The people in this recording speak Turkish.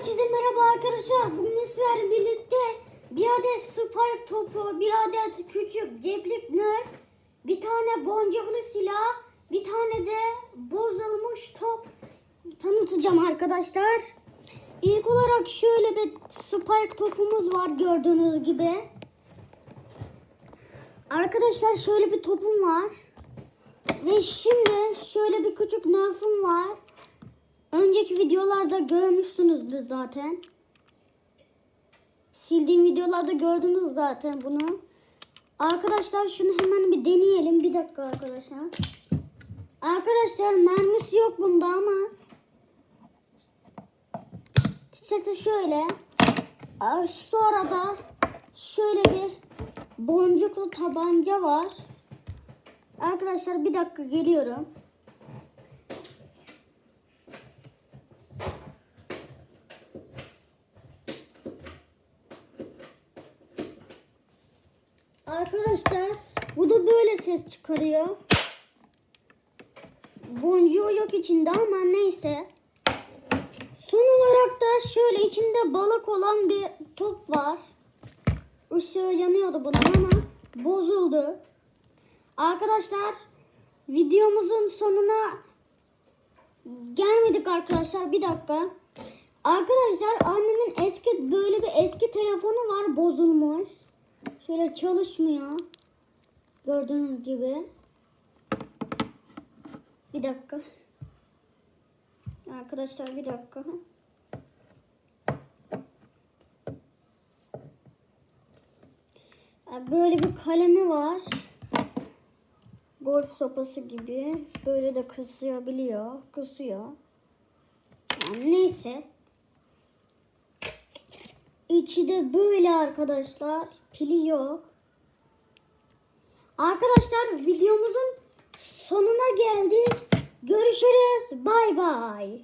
Herkese merhaba arkadaşlar. Bugün sizlerle birlikte bir adet spike topu, bir adet küçük ceplik nerf, bir tane boncuklu silah, bir tane de bozulmuş top tanıtacağım arkadaşlar. İlk olarak şöyle bir spike topumuz var gördüğünüz gibi. Arkadaşlar şöyle bir topum var. Ve şimdi şöyle bir küçük nerfim var. Önceki videolarda görmüşsünüzdür zaten. Sildiğim videolarda gördünüz zaten bunu. Arkadaşlar şunu hemen bir deneyelim. Bir dakika arkadaşlar. Arkadaşlar mermisi yok bunda ama sesi şöyle. Sonra da şöyle bir boncuklu tabanca var. Arkadaşlar bir dakika geliyorum. Arkadaşlar bu da böyle ses çıkarıyor. Boncuğu yok içinde ama neyse. Son olarak da şöyle içinde balık olan bir top var. Işığı yanıyordu bunun ama bozuldu. Arkadaşlar videomuzun sonuna gelmedik arkadaşlar. Bir dakika. Arkadaşlar annemin eski böyle bir eski telefonu var bozulmuş. Şöyle çalışmıyor. Gördüğünüz gibi. Bir dakika. Arkadaşlar bir dakika. Böyle bir kalemi var. Golf sopası gibi. Böyle de kısıyor biliyor. Kısıyor. Yani neyse. İçi de böyle arkadaşlar. Pili yok. Arkadaşlar videomuzun sonuna geldik. Görüşürüz. Bay bay.